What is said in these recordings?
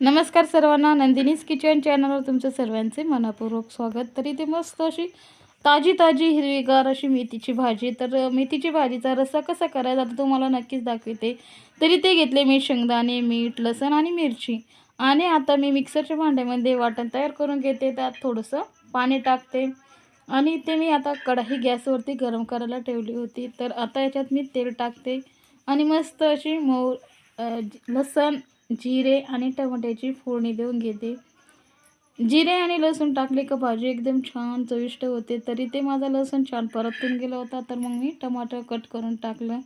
नमस्कार सर्वांना नंदिनीज किचन चॅनलवर तुमचं सर्वांचे मनापूर्वक स्वागत. तरी ते मस्त अशी ताजी ताजी हिरवीगार अशी मेथीची भाजी. तर मेथीची भाजीचा रस्सा कसा करायचा तर तुम्हाला नक्कीच दाखवते. तरी ते घेतले मी शेंगदाणे मीठ लसण आणि मिरची. आणि आता मी मिक्सरच्या भांड्यामध्ये वाटण तयार करून घेते. त्यात थोडंसं पाणी टाकते. आणि ते मी आता कढाई गॅसवरती गरम करायला ठेवली होती. तर आता याच्यात मी तेल टाकते. आणि मस्त अशी मऊ लसण जिरे आणि टमाट्याची फोडणी देऊन घेते. जिरे आणि लसूण टाकले का भाजी एकदम छान चविष्ट होते. तरी ते माझा लसूण छान परतून गेला होता तर मग मी टमाटर कट करून टाकलं.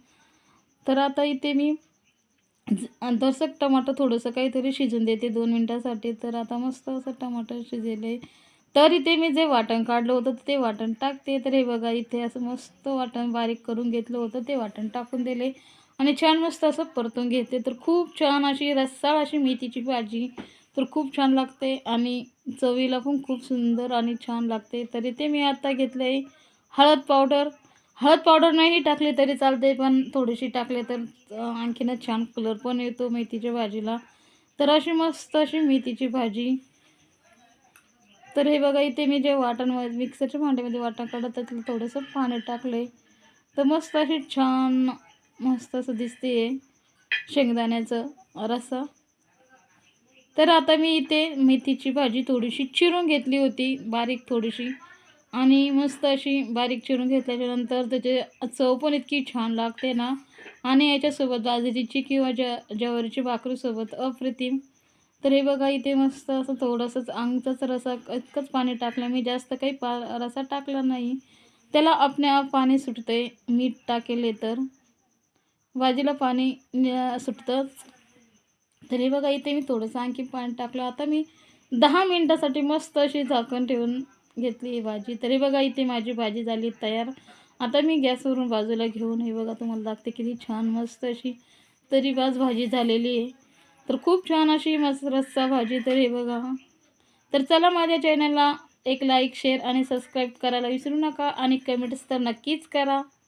तर आता इथे मी ज- तसं टमाटर थोडंसं काहीतरी शिजून देते दोन मिनटासाठी तर आता मस्त असं टमाटर शिजेले. तर इथे मी जे वाटण काढलं होतं ते वाटण टाकते. तर हे बघा इथे असं मस्त वाटण बारीक करून घेतलं होतं ते वाटण टाकून दिले. आणि छान मस्त असं परतून घेते. तर खूप छान अशी रस्साळ अशी मेथीची भाजी. तर खूप छान लागते आणि चवीला पण खूप सुंदर आणि छान लागते. तरी ते मी आता घेतलं आहे हळद पावडर. हळद पावडर नाही टाकली तरी चालते पण थोडीशी टाकले तर आणखीनच छान कलर पण येतो मेथीच्या भाजीला. तर अशी मस्त अशी मेथीची भाजी. तर हे बघा इथे मी जे वाटण मिक्सरच्या भांड्यामध्ये वाटण काढत त्यातलं थोडंसं पाणी टाकले तर मस्त अशी छान मस्त असं दिसते शेंगदाण्याचं रस्सा. तर आता मी इथे मेथीची भाजी थोडीशी चिरून घेतली होती बारीक थोडीशी. आणि मस्त अशी बारीक चिरून घेतल्याच्यानंतर त्याचे चव पण इतकी छान लागते ना. आणि याच्यासोबत बाजरीची किंवा ज्या ज्वारीची भाकरीसोबत अप्रतिम. तर हे बघा इथे मस्त असं थोडंसंच अंगचाच रसा इतकंच पाणी टाकलं. मी जास्त काही पा रसा टाकला नाही. त्याला आपणे पाणी पाणी सुटते मीठ टाकेले तर. भाजीला पाणी सुटतंच. तरी बघा इथे मी थोडंसं आणखी पाणी टाकलं. आता मी दहा मिनटासाठी मस्त अशी झाकण ठेवून घेतली ही भाजी. तरी बघा इथे माझी भाजी झाली तयार. आता मी गॅसवरून बाजूला घेऊन हे बघा तुम्हाला लागते किती छान मस्त अशी तरी बाज भाजी झालेली आहे. तर खूप छान अशी मस्त रस्सा भाजी तर हे बघा. तर चला माझ्या चॅनलला एक लाईक शेअर आणि सबस्क्राईब करायला विसरू नका आणि कमेंट्स तर नक्कीच करा.